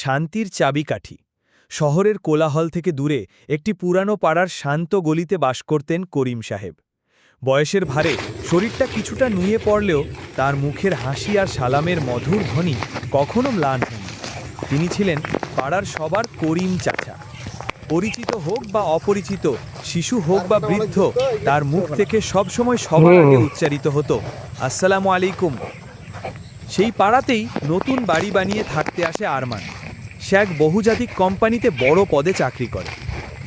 শান্তির চাবিকাঠি। শহরের কোলাহল থেকে দূরে একটি পুরানো পাড়ার শান্ত গলিতে বাস করতেন করিম সাহেব। বয়সের ভারে শরীরটা কিছুটা নুয়ে পড়লেও তার মুখের হাসি আর সালামের মধুর ধ্বনি কখনো ম্লান হয়নি। তিনি ছিলেন পাড়ার সবার করিম চাচা। পরিচিত হোক বা অপরিচিত শিশু হোক বা বৃদ্ধ তার মুখ থেকে সবসময় সবার আগে উচ্চারিত হতো আসসালামু আলাইকুম। সেই পাড়াতেই নতুন বাড়ি বানিয়ে থাকতে আসে আরমান। সে এক বহুজাতিক কোম্পানিতে বড় পদে চাকরি করে।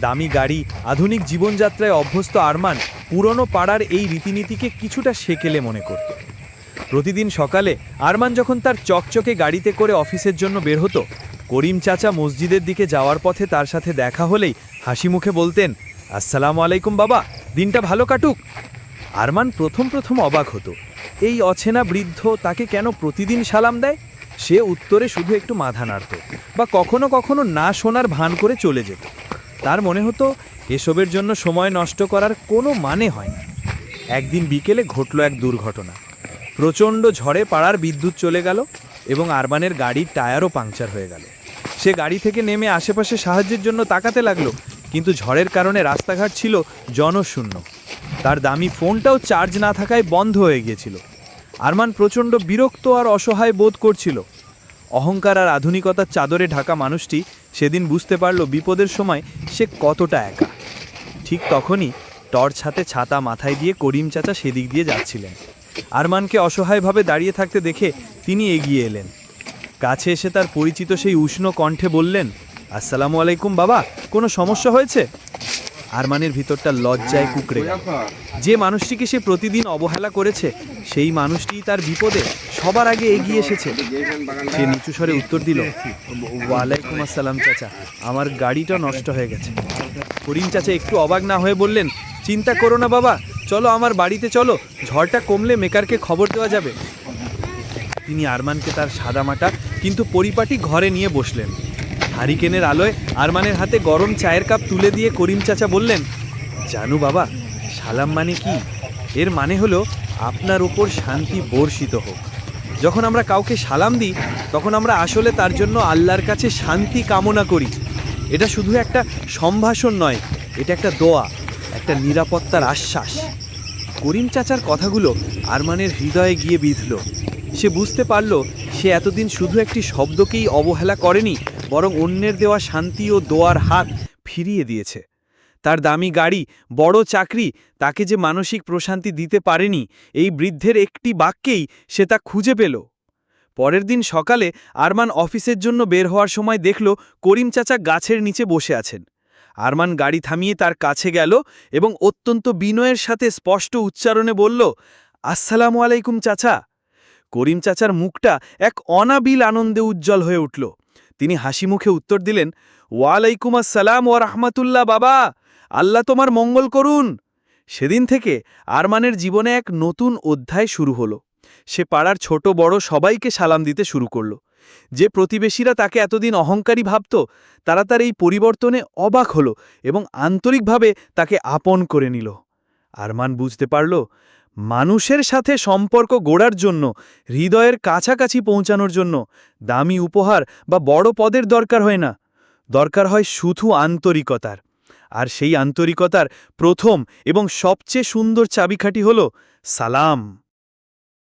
দামি গাড়ি, আধুনিক জীবনযাত্রায় অভ্যস্ত আরমান পুরনো পাড়ার এই রীতিনীতিকে কিছুটা সেকেলে মনে করত। প্রতিদিন সকালে আরমান যখন তার চকচকে গাড়িতে করে অফিসের জন্য বের হতো, করিম চাচা মসজিদের দিকে যাওয়ার পথে তার সাথে দেখা হলেই হাসি মুখে বলতেন, আসসালামু আলাইকুম বাবা, দিনটা ভালো কাটুক। আরমান প্রথম প্রথম অবাক হতো, এই অচেনা বৃদ্ধ তাকে কেন প্রতিদিন সালাম দেয়? সে উত্তরে শুধু একটু মাথা নাড়ত। বা কখনো কখনো না শোনার ভান করে চলে যেত। তার মনে হতো, এসবের জন্য সময় নষ্ট করার কোনো মানে হয় না। একদিন বিকেলে ঘটল এক দুর্ঘটনা। প্রচণ্ড ঝড়ে পাড়ার বিদ্যুৎ চলে গেল এবং আরবানের গাড়ির টায়ারও পাংচার হয়ে গেল। সে গাড়ি থেকে নেমে আশেপাশে সাহায্যের জন্য তাকাতে লাগল, কিন্তু ঝড়ের কারণে রাস্তাঘাট ছিল জনশূন্য। তার দামি ফোনটাও চার্জ না থাকায় বন্ধ হয়ে গিয়েছিল। আরমান প্রচণ্ড বিরক্ত আর অসহায় বোধ করছিল। অহংকার আর আধুনিকতার চাদরে ঢাকা মানুষটি সেদিন বুঝতে পারল বিপদের সময় সে কতটা একা। ঠিক তখনই টর্চ হাতে ছাতা মাথায় দিয়ে করিম চাচা সেদিক দিয়ে যাচ্ছিলেন। আরমানকে অসহায়ভাবে দাঁড়িয়ে থাকতে দেখে তিনি এগিয়ে এলেন। কাছে এসে তার পরিচিত সেই উষ্ণ কণ্ঠে বললেন, আসসালামু আলাইকুম বাবা, কোনো সমস্যা হয়েছে? আরমানের ভিতরটা লজ্জায় কুকড়ে যে মানুষটিকে সে প্রতিদিন অবহেলা করেছে, সেই মানুষটি তার বিপদে সবার আগে এগিয়ে এসেছে। সে নিচু স্বরে উত্তর দিল, ওয়ালাইকুম আসসালাম চাচা, আমার গাড়িটা নষ্ট হয়ে গেছে। করিম চাচা একটু অবাক না হয়ে বললেন, চিন্তা করো না বাবা, চলো আমার বাড়িতে চলো, ঝড়টা কমলে মেকারকে খবর দেওয়া যাবে। তিনি আরমানকে তার সাদামাটা কিন্তু পরিপাটি ঘরে নিয়ে বসলেন। হারিকেনের আলোয় আরমানের হাতে গরম চায়ের কাপ তুলে দিয়ে করিম চাচা বললেন, জানু বাবা, সালাম মানে কি? এর মানে হলো আপনার ওপর শান্তি বর্ষিত হোক। যখন আমরা কাউকে সালাম দিই, তখন আমরা আসলে তার জন্য আল্লাহর কাছে শান্তি কামনা করি। এটা শুধু একটা সম্ভাষণ নয়, এটা একটা দোয়া, একটা নিরাপত্তার আশ্বাস। করিম চাচার কথাগুলো আরমানের হৃদয়ে গিয়ে বিঁধল। সে বুঝতে পারল, সে এতদিন শুধু একটি শব্দকেই অবহেলা করেনি বরং অন্যের দেওয়া শান্তি ও দোয়ার হাত ফিরিয়ে দিয়েছে। তার দামি গাড়ি, বড় চাকরি, তাকে যে মানসিক প্রশান্তি দিতে পারেনি, এই বৃদ্ধের একটি বাক্যেই সে তা খুঁজে পেল। পরের দিন সকালে আরমান অফিসের জন্য বের হওয়ার সময় দেখল করিম চাচা গাছের নিচে বসে আছেন। আরমান গাড়ি থামিয়ে তার কাছে গেল এবং অত্যন্ত বিনয়ের সাথে স্পষ্ট উচ্চারণে বলল, আসসালামু আলাইকুম চাচা। করিম চাচার মুখটা এক অনাবিল আনন্দে উজ্জ্বল হয়ে উঠল। তিনি হাসি মুখে উত্তর দিলেন, ওয়ালাইকুম আসসালাম ও রাহমাতুল্লাহ বাবা, আল্লাহ তোমার মঙ্গল করুন। সেদিন থেকে আরমানের জীবনে এক নতুন অধ্যায় শুরু হলো। সে পাড়ার ছোট বড় সবাইকে সালাম দিতে শুরু করল। যে প্রতিবেশীরা তাকে এতদিন অহংকারী ভাবত, তারা তার এই পরিবর্তনে অবাক হলো এবং আন্তরিকভাবে তাকে আপন করে নিল। আরমান বুঝতে পারল মানুষের সাথে সম্পর্ক গোড়ার জন্য, হৃদয়ের কাছাকাছি পৌঁছানোর জন্য দামি উপহার বা বড় পদের দরকার হয় না। দরকার হয় শুধু আন্তরিকতার। আর সেই আন্তরিকতার প্রথম এবং সবচেয়ে সুন্দর চাবিকাঠি হল সালাম।